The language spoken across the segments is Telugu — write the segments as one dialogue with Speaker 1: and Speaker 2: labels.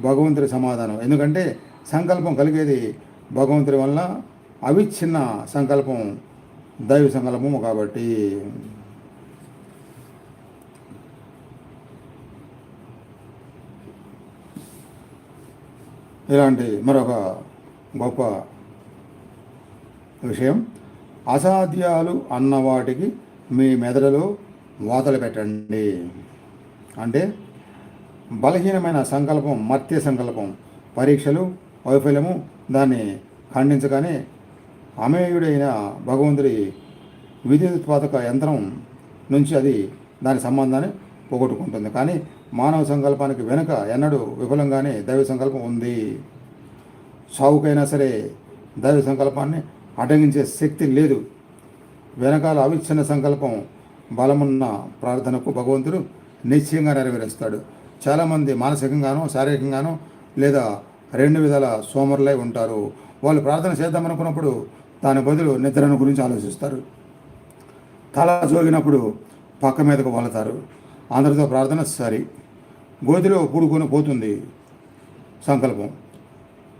Speaker 1: భగవంతుడి సమాధానం. ఎందుకంటే సంకల్పం కలిగేది భగవంతుడి వల్ల అవిచ్ఛిన్న సంకల్పం దైవ సంకల్పము కాబట్టి. ఇలాంటి మరొక గొప్ప విషయం. అసాధ్యాలు అన్న వాటికి మీ మెదడులో వాతలు పెట్టండి. అంటే బలహీనమైన సంకల్పం మత్య సంకల్పం. పరీక్షలు వైఫల్యము దాన్ని ఖండించగానే అమేయుడైన భగవంతుడి విద్యుత్పాదక యంత్రం నుంచి అది దాని సంబంధాన్ని పోగొట్టుకుంటుంది. కానీ మానవ సంకల్పానికి వెనుక ఎన్నడూ విఫలంగానే దైవ సంకల్పం ఉంది. సావుకైనా సరే దైవ సంకల్పాన్ని అడ్డగించే శక్తి లేదు. వెనకాల అవిచ్ఛిన్న సంకల్పం బలమున్న ప్రార్థనకు భగవంతుడు నిశ్చయంగా నెరవేరుస్తాడు. చాలామంది మానసికంగానో శారీరకంగానో లేదా రెండు విధాల సోమరులై ఉంటారు. వాళ్ళు ప్రార్థన చేద్దామనుకున్నప్పుడు దాని బదులు నిద్రను గురించి ఆలోచిస్తారు. తల జోగినప్పుడు పక్క మీదకు వాళ్తారు అందరితో ప్రార్థన సరి. గోతిలో పూడుకొని పోతుంది సంకల్పం.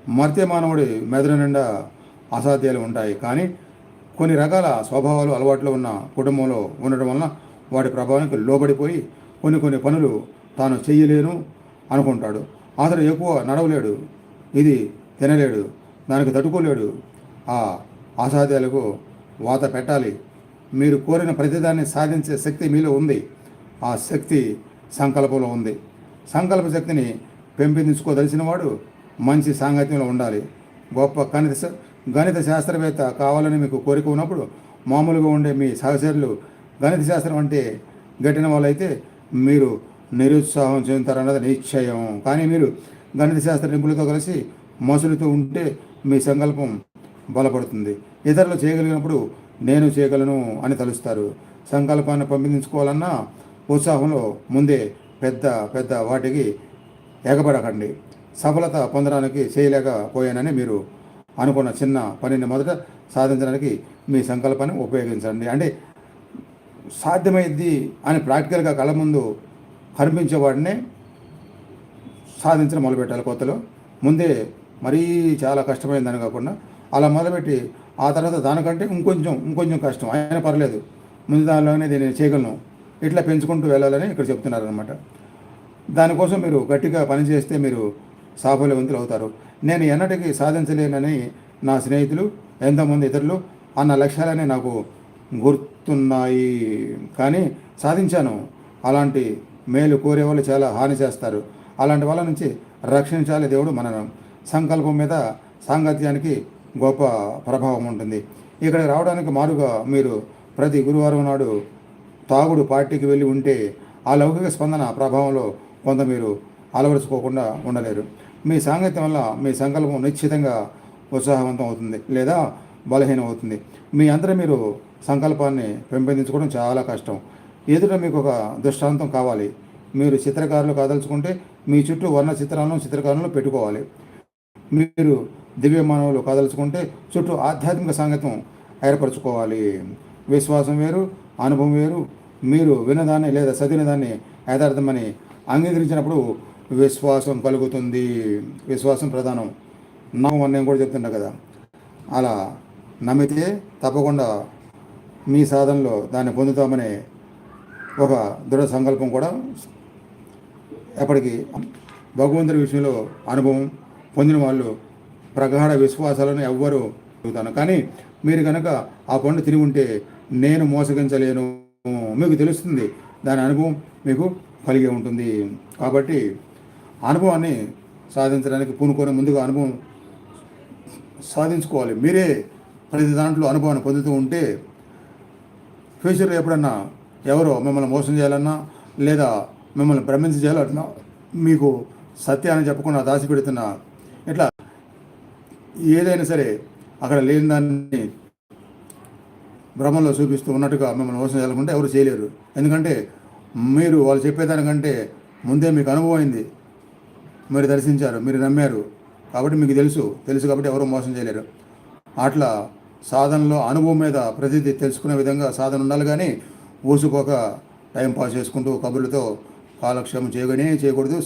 Speaker 1: మర్త్య మానవుడి మెదడు నిండా అసాధ్యాలు ఉంటాయి. కానీ కొన్ని రకాల స్వభావాలు అలవాట్లు ఉన్న కుటుంబంలో ఉండడం వలన వాటి ప్రభావానికి లోబడిపోయి కొన్ని కొన్ని పనులు తాను చెయ్యలేను అనుకుంటాడు. అతడు ఎక్కువ నడవలేడు. ఇది తినలేడు. దానికి తట్టుకోలేడు. ఆ అసాధ్యాలకు వాత పెట్టాలి. మీరు కోరిన ప్రతిదాన్ని సాధించే శక్తి మీలో ఉంది. ఆ శక్తి సంకల్పంలో ఉంది. సంకల్ప శక్తిని పెంపొందించుకోదలిచిన వాడు మంచి సాంగత్యంలో ఉండాలి. గొప్ప గణిత శా- గణిత శాస్త్రవేత్త కావాలని మీకు కోరిక ఉన్నప్పుడు మామూలుగా ఉండే మీ సహచరులు గణిత శాస్త్రం అంటే గట్టిన వాళ్ళైతే మీరు నిరుత్సాహం చెందుతారన్నది నిశ్చయం. కానీ మీరు గణిత శాస్త్ర నిపుణులతో కలిసి మసులుతూ ఉంటే మీ సంకల్పం బలపడుతుంది. ఇతరులు చేయగలిగినప్పుడు నేను చేయగలను అని తలుస్తారు. సంకల్పాన్ని పంపించుకోవాలన్నా ఉత్సాహంలో ముందే పెద్ద పెద్ద వాటికి ఎగబడకండి. సఫలత పొందడానికి చేయలేకపోయానని మీరు అనుకున్న చిన్న పనిని మొదట సాధించడానికి మీ సంకల్పాన్ని ఉపయోగించండి. అంటే సాధ్యమైంది అని ప్రాక్టికల్గా కళ్ళ ముందు కనిపించేవాడినే సాధించడం మొదలుపెట్టాలి కొత్తలో ముందే మరీ చాలా కష్టమైందని కాకుండా అలా మొదలుపెట్టి ఆ తర్వాత దానికంటే ఇంకొంచెం ఇంకొంచెం కష్టం. అయినా పర్లేదు. ముందు దానిలోనే దీన్ని చేయగలను. ఇట్లా పెంచుకుంటూ వెళ్ళాలని ఇక్కడ చెప్తున్నారు అనమాట దానికోసం మీరు గట్టిగా పనిచేస్తే మీరు సాఫల్యవంతులు అవుతారు. నేను ఎన్నటికీ సాధించలేనని నా స్నేహితులు ఎంతోమంది ఇతరులు అన్న లక్ష్యాలనే నాకు గుర్తున్నాయి. కానీ సాధించాను. అలాంటి మేలు కోరే వాళ్ళు చాలా హాని చేస్తారు. అలాంటి వాళ్ళ నుంచి రక్షించాలి దేవుడు మన సంకల్పం మీద సాంగత్యానికి గొప్ప ప్రభావం ఉంటుంది. ఇక్కడ రావడానికి మారుగా మీరు ప్రతి గురువారం నాడు తాగుడు పార్టీకి వెళ్ళి ఉంటే ఆ లౌకిక స్పందన ప్రభావంలో కొంత మీరు అలవరుచుకోకుండా ఉండలేరు. మీ సాంగత్యం వల్ల మీ సంకల్పం నిశ్చితంగా ఉత్సాహవంతం అవుతుంది లేదా బలహీనం అవుతుంది. మీ అందరూ మీరు సంకల్పాన్ని పెంపొందించుకోవడం చాలా కష్టం. ఎదుట మీకు ఒక దృష్టాంతం కావాలి. మీరు చిత్రకారులు కాదలుచుకుంటే మీ చుట్టూ వర్ణ చిత్రాలను చిత్రకారులను పెట్టుకోవాలి. మీరు దివ్య మానవులు కదల్చుకుంటే చుట్టూ ఆధ్యాత్మిక సాంగత్యం ఏర్పరచుకోవాలి. విశ్వాసం వేరు అనుభవం వేరు. మీరు వినదాన్ని లేదా చదివిన దాన్ని యథార్థమని అంగీకరించినప్పుడు విశ్వాసం కలుగుతుంది. విశ్వాసం ప్రధానం. నమ్మకం అని నేను కూడా చెప్తున్నా కదా. అలా నమ్మితే తప్పకుండా మీ సాధనలో దాన్ని పొందుతామనే ఒక దృఢ సంకల్పం కూడా ఎప్పటికీ భగవంతుడి విషయంలో అనుభవం పొందిన వాళ్ళు ప్రగాఢ విశ్వాసాలను ఎవ్వరూ చెబుతాను కానీ మీరు కనుక ఆ పండు తిని ఉంటే నేను మోసగించలేను మీకు తెలుస్తుంది. దాని అనుభవం మీకు కలిగి ఉంటుంది. కాబట్టి అనుభవాన్ని సాధించడానికి పూనుకొని ముందుగా అనుభవం సాధించుకోవాలి. మీరే ప్రతి దాంట్లో అనుభవాన్ని పొందుతూ ఉంటే ఫ్యూచర్లో ఎప్పుడన్నా ఎవరో మిమ్మల్ని మోసం చేయాలన్నా లేదా మిమ్మల్ని భ్రమించజేయాలన్నా మీకు సత్యాన్ని చెప్పకుండా దాచిపెడుతున్నా ఇట్లా ఏదైనా సరే అక్కడ లేని దాన్ని భ్రమంలో చూపిస్తూ ఉన్నట్టుగా మిమ్మల్ని మోసం చేయాలనుకుంటే ఎవరు చేయలేరు. ఎందుకంటే మీరు వాళ్ళు చెప్పేదానికంటే ముందే మీకు అనుభవం అయింది. మీరు దర్శించారు మీరు నమ్మారు. కాబట్టి మీకు తెలుసు తెలుసు కాబట్టి ఎవరు మోసం చేయలేరు. అట్లా సాధనలో అనుభవం మీద ప్రతిదీ తెలుసుకునే విధంగా సాధన ఉండాలి కానీ ఊసుకోక టైం పాస్ చేసుకుంటూ కబుర్లతో కాలక్షేమం చేయగానే చేయకూడదు.